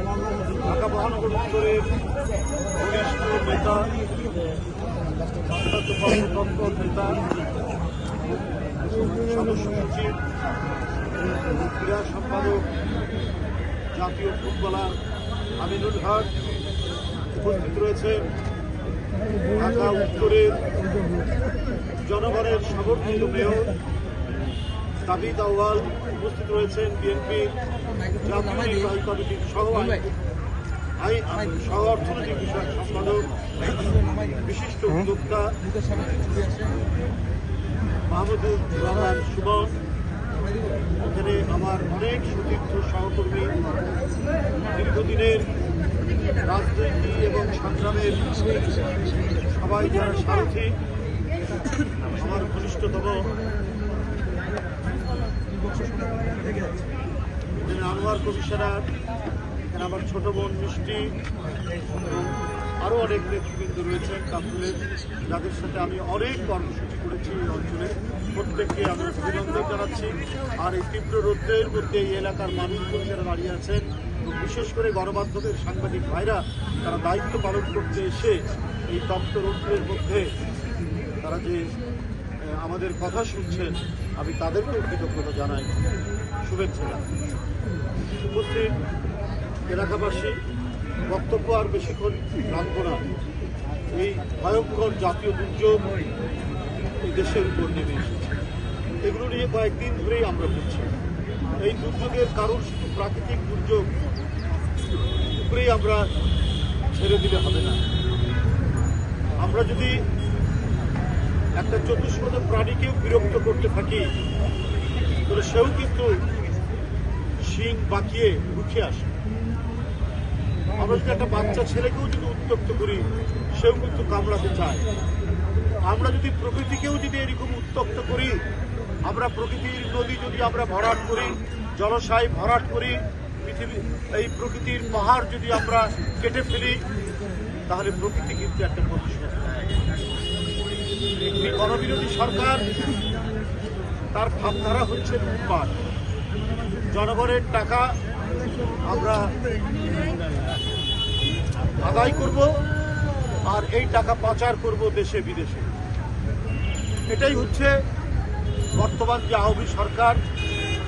ঢাকা মহানগর উত্তরের বরিষ্ঠ নেতা অত্যন্ত নেতা সদস্য সচিব, ক্রীড়া সম্পাদক, জাতীয় ফুটবলার আমিনুল হক উপস্থিত রয়েছেন ঢাকা উত্তরের জনগণের সমর্থিত মেয়র দাবিদ আওয়াল উপস্থিত রয়েছেন বিএনপি জাতীয় নির্বাহী কমিটির সহ সহ অর্থনৈতিক বিষয়ক সম্পাদক বিশিষ্ট উদ্যোক্তা মাহমুদুর রহমান সুমন। এখানে আমার অনেক সতীর্থ সহকর্মী। দীর্ঘদিনের রাজনীতি এবং সংগ্রামের সবাই যারা সারথী আমার ঘনিষ্ঠতম এখানে আনোয়ার কমিশনার এখানে আমার ছোট বোন মিষ্টি আরও অনেক নেতৃবৃন্দ রয়েছেন কাপুরের যাদের সাথে আমি অনেক কর্মসূচি করেছি এই অঞ্চলে। প্রত্যেককে আমি অভিনন্দন জানাচ্ছি। আর এই তীব্র রৌদ্রের মধ্যে এই এলাকার মানুষজন যারা দাঁড়িয়ে আছেন, বিশেষ করে গণমাধ্যমের সাংবাদিক ভাইরা, তারা দায়িত্ব পালন করতে এসে এই তপ্ত রৌদ্রের মধ্যে তারা যে আমাদের কথা শুনছেন, আমি তাদেরকেও কৃতজ্ঞতা জানাই। শুভেচ্ছা উপস্থিত এলাকাবাসী, বক্তব্য আর বেশিক্ষণ রাখব না। এই ভয়ঙ্কর জাতীয় দুর্যোগ এই দেশের উপর নেমে এসেছে। এগুলো নিয়ে কয়েকদিন ধরেই আমরা বলছি এই দুর্যোগের কারণ শুধু প্রাকৃতিক দুর্যোগ উপরেই আমরা ছেড়ে দিলে হবে না। আমরা যদি একটা চতুষ্পদ প্রাণীকেও বিরক্ত করতে থাকি তাহলে সেও কিন্তু শিং বাঁকিয়ে উঠে আসে। আমরা যদি একটা বাচ্চা ছেলেকেও যদি উত্তক্ত করি, সেও কিন্তু কামড়াতে চায়। আমরা যদি প্রকৃতিকেও যদি এরকম উত্তক্ত করি, আমরা প্রকৃতির নদী যদি আমরা ভরাট করি জলসায় ভরাট করি, পৃথিবী, এই প্রকৃতির পাহাড় যদি আমরা কেটে ফেলি, তাহলে প্রকৃতি কিন্তু একটা প্রতিশোধ গণবিরোধী সরকার, তার ভাবধারা হচ্ছে লুটপাট জনগণের টাকা আমরা আদায় করব আর এই টাকা পাচার করব দেশে, বিদেশে এটাই হচ্ছে বর্তমান যে আওয়ামী সরকার,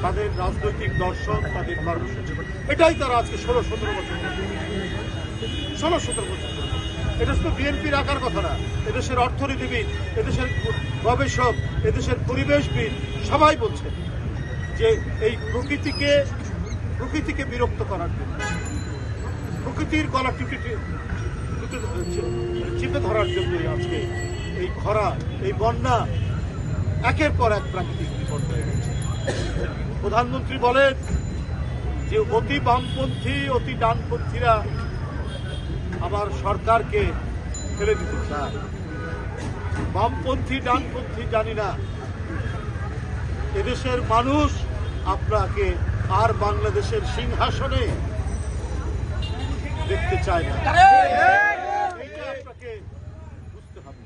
তাদের রাজনৈতিক দর্শন, তাদের কর্মসূচি এটাই তারা আজকে ষোলো, সতেরো বছর ষোলো, সতেরো বছর। এটা শুধু বিএনপি রাখার কথা না, এদেশের অর্থনীতিবিদ, এদেশের গবেষক, এদেশের পরিবেশবিদ, সবাই বলছে যে এই প্রকৃতিকে প্রকৃতিকে বিরক্ত করার জন্য, প্রকৃতির গলা চিপে ধরার জন্যই আজকে এই খরা, এই বন্যা একের পর এক প্রাকৃতিক হয়ে গেছে। প্রধানমন্ত্রী বলেন যে অতি বামপন্থী, অতি ডানপন্থীরা আমার সরকারকে ফেলে দিতে চায়। বামপন্থী ডানপন্থী জানি না। এদেশের মানুষ আপনাকে আর বাংলাদেশের সিংহাসনে দেখতে চায় না। এইটা আপনাকে বুঝতে হবে।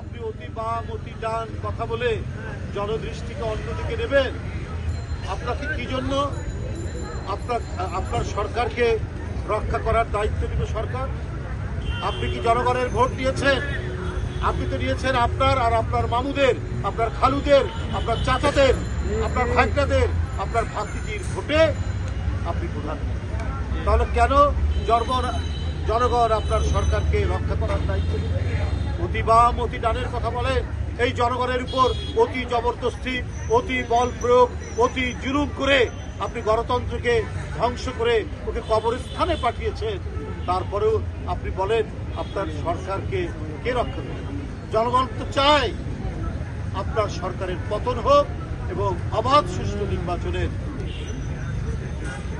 আপনি অতি বাম অতি ডান কথা বলে জনদৃষ্টিকে অন্যদিকে নেবেন। আপনাকে কি জন্য? আপনার আপনার সরকারকে রক্ষা করার দায়িত্ব দিল সরকার। আপনি কি জনগণের ভোট দিয়েছেন আপনি তো নিয়েছেন আপনার আর আপনার মামুদের, আপনার খালুদের, আপনার চাচাদের, আপনার ভাগ্নাদের, আপনার ভাতিজির ভোটে আপনি প্রধান। তাহলে কেন জনগণ জনগণ আপনার সরকারকে রক্ষা করার দায়িত্ব অতি বাম, অতি ডানের কথা বলে এই জনগণের উপর অতি জবরদস্তি, অতি বল প্রয়োগ, অতি জুলুম করে আপনি গণতন্ত্রকে ধ্বংস করে ওকে কবরস্থানে পাঠিয়েছেন তারপরেও আপনি বলেন, আপনার সরকারকে কে রক্ষা করবে? জনগণ তো চায় আপনার সরকারের পতন হোক এবং অবাধ সুষ্ঠু নির্বাচনের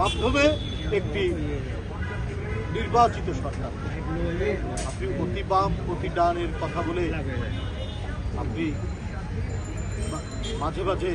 মাধ্যমে একটি নির্বাচিত সরকার। আপনি অতি বাম, অতি ডানের কথা বলে আপনি মাঝে মাঝে